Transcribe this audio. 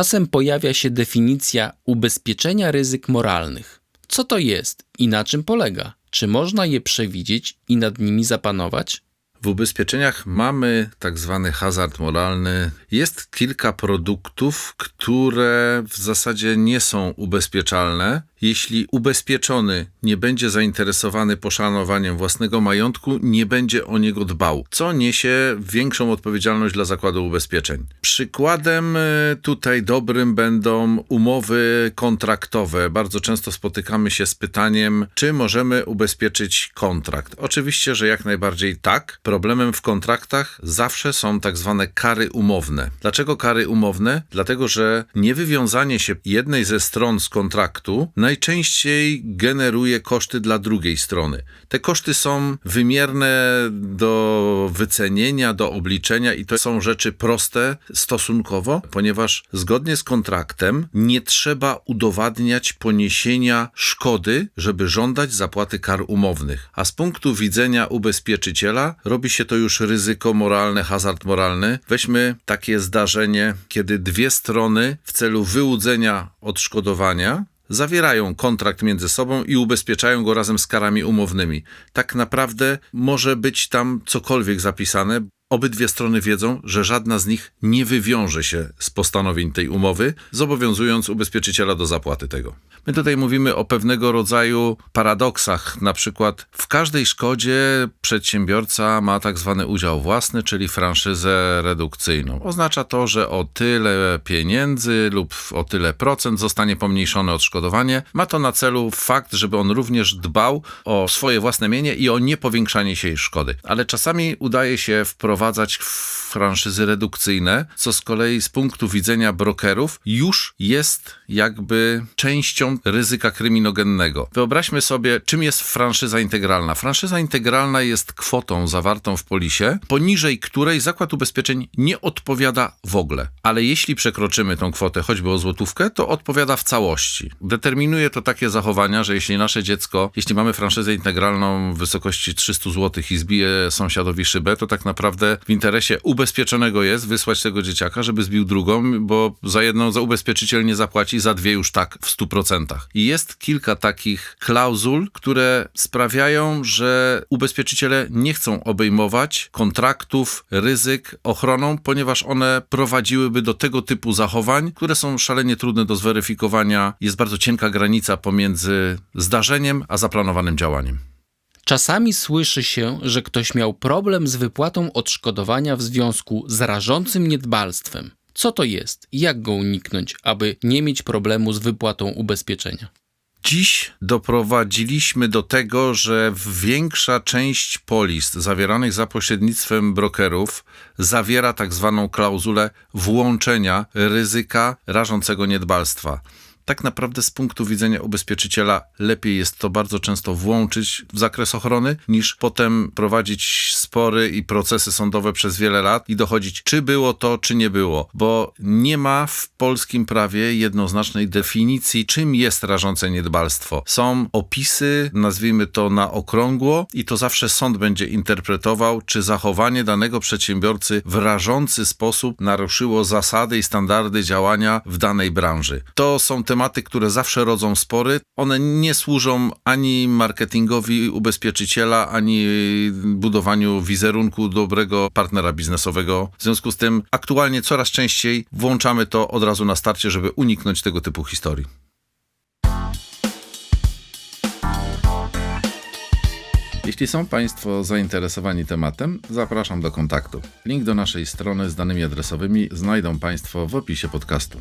Czasem pojawia się definicja ubezpieczenia ryzyk moralnych. Co to jest i na czym polega? Czy można je przewidzieć i nad nimi zapanować? W ubezpieczeniach mamy tak zwany hazard moralny. Jest kilka produktów, które w zasadzie nie są ubezpieczalne. Jeśli ubezpieczony nie będzie zainteresowany poszanowaniem własnego majątku, nie będzie o niego dbał, co niesie większą odpowiedzialność dla zakładu ubezpieczeń. Przykładem e, tutaj dobrym będą umowy kontraktowe. Bardzo często spotykamy się z pytaniem, czy możemy ubezpieczyć kontrakt. Oczywiście, że jak najbardziej tak. Problemem w kontraktach zawsze są tak zwane kary umowne. Dlaczego kary umowne? Dlatego, że niewywiązanie się jednej ze stron z kontraktu najczęściej generuje koszty dla drugiej strony. Te koszty są wymierne do wycenienia, do obliczenia i to są rzeczy proste stosunkowo, ponieważ zgodnie z kontraktem nie trzeba udowadniać poniesienia szkody, żeby żądać zapłaty kar umownych. A z punktu widzenia ubezpieczyciela robi się to już ryzyko moralne, hazard moralny. Weźmy takie zdarzenie, kiedy dwie strony w celu wyłudzenia odszkodowania zawierają kontrakt między sobą i ubezpieczają go razem z karami umownymi. Tak naprawdę może być tam cokolwiek zapisane. Obydwie strony wiedzą, że żadna z nich nie wywiąże się z postanowień tej umowy, zobowiązując ubezpieczyciela do zapłaty tego. My tutaj mówimy o pewnego rodzaju paradoksach. Na przykład w każdej szkodzie przedsiębiorca ma tak zwany udział własny, czyli franszyzę redukcyjną. Oznacza to, że o tyle pieniędzy lub o tyle procent zostanie pomniejszone odszkodowanie. Ma to na celu fakt, żeby on również dbał o swoje własne mienie i o niepowiększanie się jej szkody. Ale czasami udaje się wprowadzać franszyzy redukcyjne, co z kolei z punktu widzenia brokerów już jest jakby częścią ryzyka kryminogennego. Wyobraźmy sobie, czym jest franszyza integralna. Franszyza integralna jest kwotą zawartą w polisie, poniżej której zakład ubezpieczeń nie odpowiada w ogóle. Ale jeśli przekroczymy tą kwotę choćby o złotówkę, to odpowiada w całości. Determinuje to takie zachowania, że jeśli nasze dziecko, jeśli mamy franczyzę integralną w wysokości 300 zł i zbije sąsiadowi szybę, to tak naprawdę w interesie ubezpieczonego jest wysłać tego dzieciaka, żeby zbił drugą, bo za jedną za ubezpieczyciel nie zapłaci, za dwie już tak w 100%. I jest kilka takich klauzul, które sprawiają, że ubezpieczyciele nie chcą obejmować kontraktów, ryzyk ochroną, ponieważ one prowadziłyby do tego typu zachowań, które są szalenie trudne do zweryfikowania. Jest bardzo cienka granica pomiędzy zdarzeniem a zaplanowanym działaniem. Czasami słyszy się, że ktoś miał problem z wypłatą odszkodowania w związku z rażącym niedbalstwem. Co to jest i jak go uniknąć, aby nie mieć problemu z wypłatą ubezpieczenia? Dziś doprowadziliśmy do tego, że większa część polis zawieranych za pośrednictwem brokerów zawiera tak zwaną klauzulę włączenia ryzyka rażącego niedbalstwa tak naprawdę z punktu widzenia ubezpieczyciela lepiej jest to bardzo często włączyć w zakres ochrony, niż potem prowadzić spory i procesy sądowe przez wiele lat i dochodzić, czy było to, czy nie było, bo nie ma w polskim prawie jednoznacznej definicji, czym jest rażące niedbalstwo. Są opisy, nazwijmy to na okrągło, i to zawsze sąd będzie interpretował, czy zachowanie danego przedsiębiorcy w rażący sposób naruszyło zasady i standardy działania w danej branży. To są tematy, które zawsze rodzą spory. One nie służą ani marketingowi ubezpieczyciela, ani budowaniu wizerunku dobrego partnera biznesowego. W związku z tym aktualnie coraz częściej włączamy to od razu na starcie, żeby uniknąć tego typu historii. Jeśli są Państwo zainteresowani tematem, zapraszam do kontaktu. Link do naszej strony z danymi adresowymi znajdą Państwo w opisie podcastu.